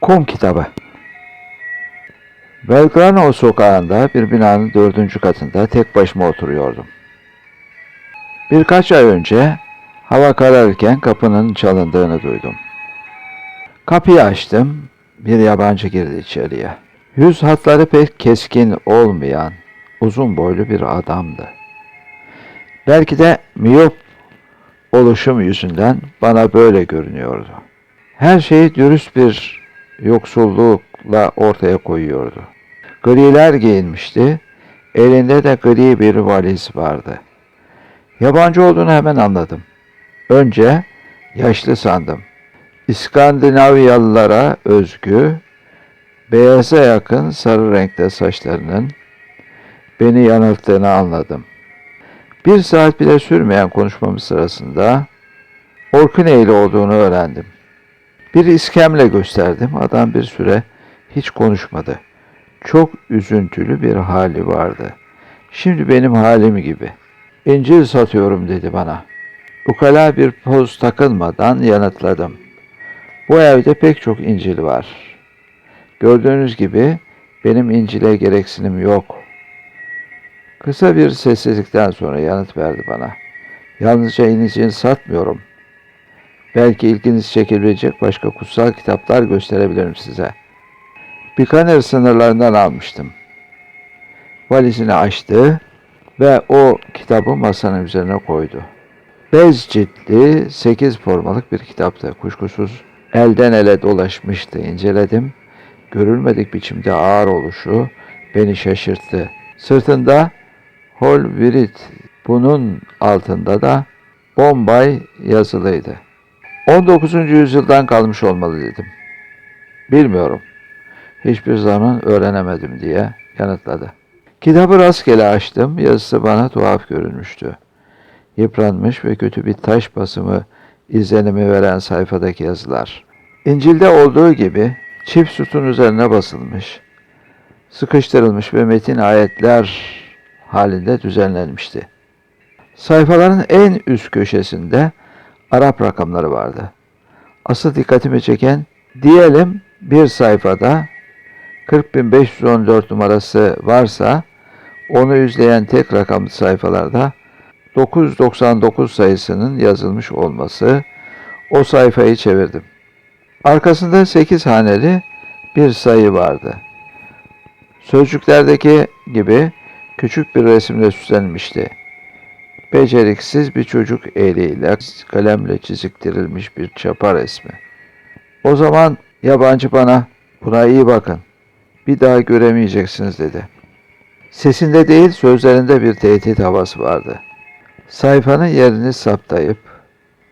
Kum kitabı. Belgrano sokağında bir binanın dördüncü katında tek başıma oturuyordum. Birkaç ay önce hava kararırken kapının çalındığını duydum. Kapıyı açtım, bir yabancı girdi içeriye. Yüz hatları pek keskin olmayan, uzun boylu bir adamdı. Belki de miyop oluşum yüzünden bana böyle görünüyordu. Her şeyi dürüst bir yoksullukla ortaya koyuyordu. Griler giyinmişti, elinde de gri bir valiz vardı. Yabancı olduğunu hemen anladım. Önce yaşlı sandım. İskandinavyalılara özgü, beyaza yakın sarı renkte saçlarının beni yanılttığını anladım. Bir saat bile sürmeyen konuşmamız sırasında Orkneyli olduğunu öğrendim. Bir iskemle gösterdim. Adam bir süre hiç konuşmadı. Çok üzüntülü bir hali vardı. Şimdi benim halim gibi. İncil satıyorum dedi bana. Ukala bir poz takılmadan yanıtladım. Bu evde pek çok İncil var. Gördüğünüz gibi benim İncil'e gereksinim yok. Kısa bir sessizlikten sonra yanıt verdi bana. Yalnızca İncil satmıyorum. Belki ilginizi çekebilecek başka kutsal kitaplar gösterebilirim size. Bikaner sınırlarından almıştım. Valizini açtı ve o kitabı masanın üzerine koydu. Bez ciltli, sekiz formalık bir kitaptı. Kuşkusuz elden ele dolaşmıştı. İnceledim. Görülmedik biçimde ağır oluşu beni şaşırttı. Sırtında Hol Virit, bunun altında da Bombay yazılıydı. 19. yüzyıldan kalmış olmalı dedim. Bilmiyorum. Hiçbir zaman öğrenemedim diye yanıtladı. Kitabı rastgele açtım. Yazısı bana tuhaf görünmüştü. Yıpranmış ve kötü bir taş basımı izlenimi veren sayfadaki yazılar. İncil'de olduğu gibi çift sütun üzerine basılmış, sıkıştırılmış ve metin ayetler halinde düzenlenmişti. Sayfaların en üst köşesinde Arap rakamları vardı. Asıl dikkatimi çeken diyelim bir sayfada 40.514 numarası varsa onu yüzleyen tek rakamlı sayfalarda 999 sayısının yazılmış olması o sayfayı çevirdim. Arkasında 8 haneli bir sayı vardı. Sözcüklerdeki gibi küçük bir resimle süslenmişti. Beceriksiz bir çocuk eliyle kalemle çiziktirilmiş bir çapa resmi. O zaman yabancı bana buna iyi bakın. Bir daha göremeyeceksiniz dedi. Sesinde değil sözlerinde bir tehdit havası vardı. Sayfanın yerini saptayıp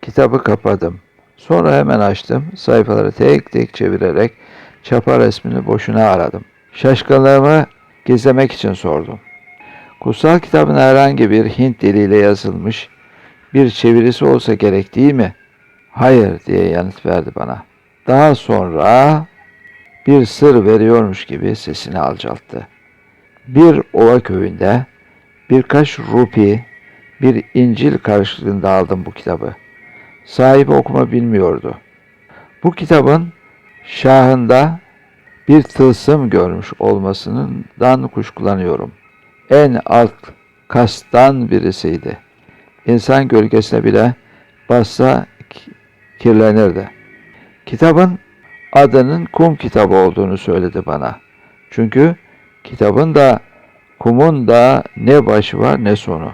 kitabı kapadım. Sonra hemen açtım. Sayfaları tek tek çevirerek çapa resmini boşuna aradım. Şaşkınlığımı gizlemek için sordum. Kutsal kitabın herhangi bir Hint diliyle yazılmış bir çevirisi olsa gerek değil mi? Hayır diye yanıt verdi bana. Daha sonra bir sır veriyormuş gibi sesini alçalttı. Bir ova köyünde birkaç rupi bir İncil karşılığında aldım bu kitabı. Sahibi okuma bilmiyordu. Bu kitabın şahında bir tılsım görmüş olmasından kuşkulanıyorum. En alt kastan birisiydi. İnsan gölgesine bile bassa kirlenirdi. Kitabın adının kum kitabı olduğunu söyledi bana. Çünkü kitabın da kumun da ne başı var ne sonu.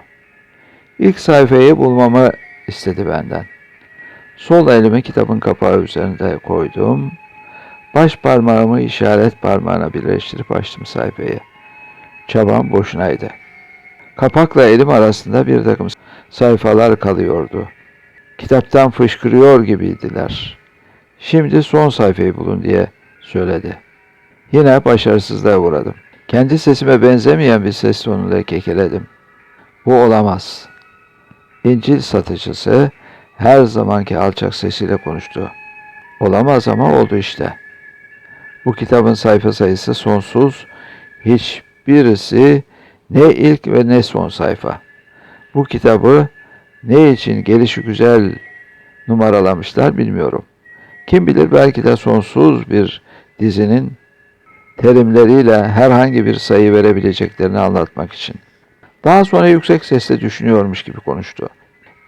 İlk sayfayı bulmamı istedi benden. Sol elimi kitabın kapağı üzerinde koydum. Baş parmağımı işaret parmağına birleştirip açtım sayfayı. Çabam boşunaydı. Kapakla elim arasında bir takım sayfalar kalıyordu. Kitaptan fışkırıyor gibiydiler. Şimdi son sayfayı bulun diye söyledi. Yine başarısızlığa uğradım. Kendi sesime benzemeyen bir ses tonuyla kekeledim. Bu olamaz. İncil satıcısı her zamanki alçak sesiyle konuştu. Olamaz ama oldu işte. Bu kitabın sayfa sayısı sonsuz, hiçbirisi ne ilk ve ne son sayfa. Bu kitabı ne için gelişi güzel numaralamışlar bilmiyorum. Kim bilir belki de sonsuz bir dizinin terimleriyle herhangi bir sayı verebileceklerini anlatmak için. Daha sonra yüksek sesle düşünüyormuş gibi konuştu.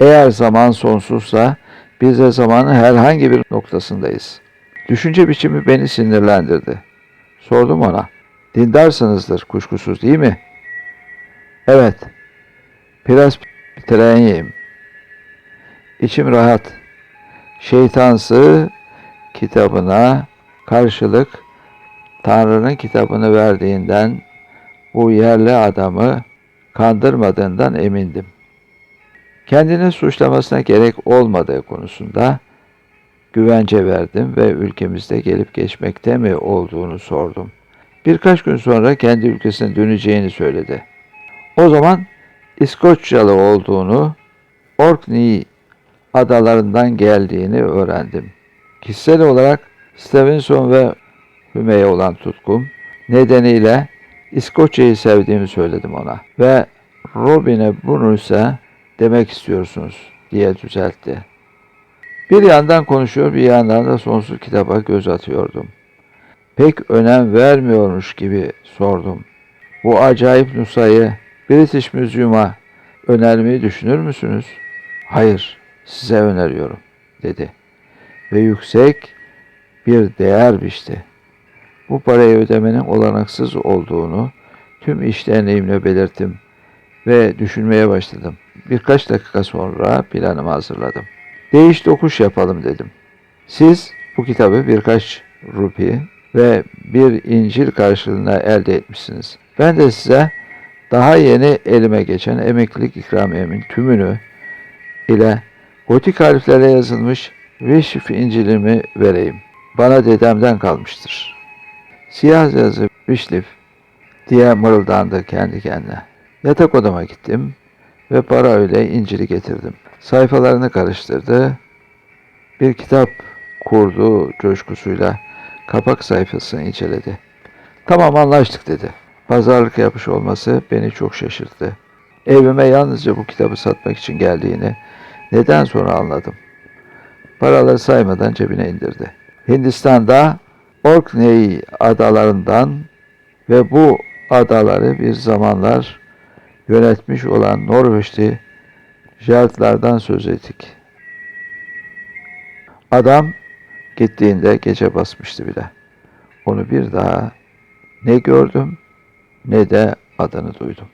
Eğer zaman sonsuzsa biz de zamanın herhangi bir noktasındayız. Düşünce biçimi beni sinirlendirdi. Sordum ona. Dindarsınızdır kuşkusuz değil mi? Evet. Biraz bitireniyim. İçim rahat. Şeytansı kitabına karşılık Tanrı'nın kitabını verdiğinden bu yerli adamı kandırmadığından emindim. Kendini suçlamasına gerek olmadığı konusunda güvence verdim ve ülkemizde gelip geçmekte mi olduğunu sordum. Birkaç gün sonra kendi ülkesine döneceğini söyledi. O zaman İskoçyalı olduğunu, Orkney adalarından geldiğini öğrendim. Kişisel olarak Stevenson ve Hümey'e olan tutkum nedeniyle İskoçya'yı sevdiğimi söyledim ona. Ve Robin'e bunu ise demek istiyorsunuz diye düzeltti. Bir yandan konuşuyor bir yandan da sonsuz kitaba göz atıyordum. Pek önem vermiyormuş gibi sordum. Bu acayip nusayı British Museum'a önermeyi düşünür müsünüz? Hayır, size öneriyorum, dedi. Ve yüksek bir değer biçti. Bu parayı ödemenin olanaksız olduğunu tüm iştenliğimle belirttim ve düşünmeye başladım. Birkaç dakika sonra planımı hazırladım. Değiş dokuş yapalım dedim. Siz bu kitabı birkaç rupi ve bir İncil karşılığında elde etmişsiniz. Ben de size daha yeni elime geçen emeklilik ikramiyemin tümünü ile gotik harflerle yazılmış Vişif İncil'imi vereyim. Bana dedemden kalmıştır. Siyah yazı Vişlif diye mırıldandı kendi kendine. Yatak odama gittim ve para öyle İncil'i getirdim. Sayfalarını karıştırdı. Bir kitap kurdu coşkusuyla kapak sayfasını inceledi. Tamam anlaştık dedi. Pazarlık yapmış olması beni çok şaşırttı. Evime yalnızca bu kitabı satmak için geldiğini neden sonra anladım. Paraları saymadan cebine indirdi. Hindistan'da Orkney adalarından ve bu adaları bir zamanlar yönetmiş olan Norveçli Jartlardan söz ettik. Adam gittiğinde gece basmıştı bile. Onu bir daha ne gördüm ne de adını duydum.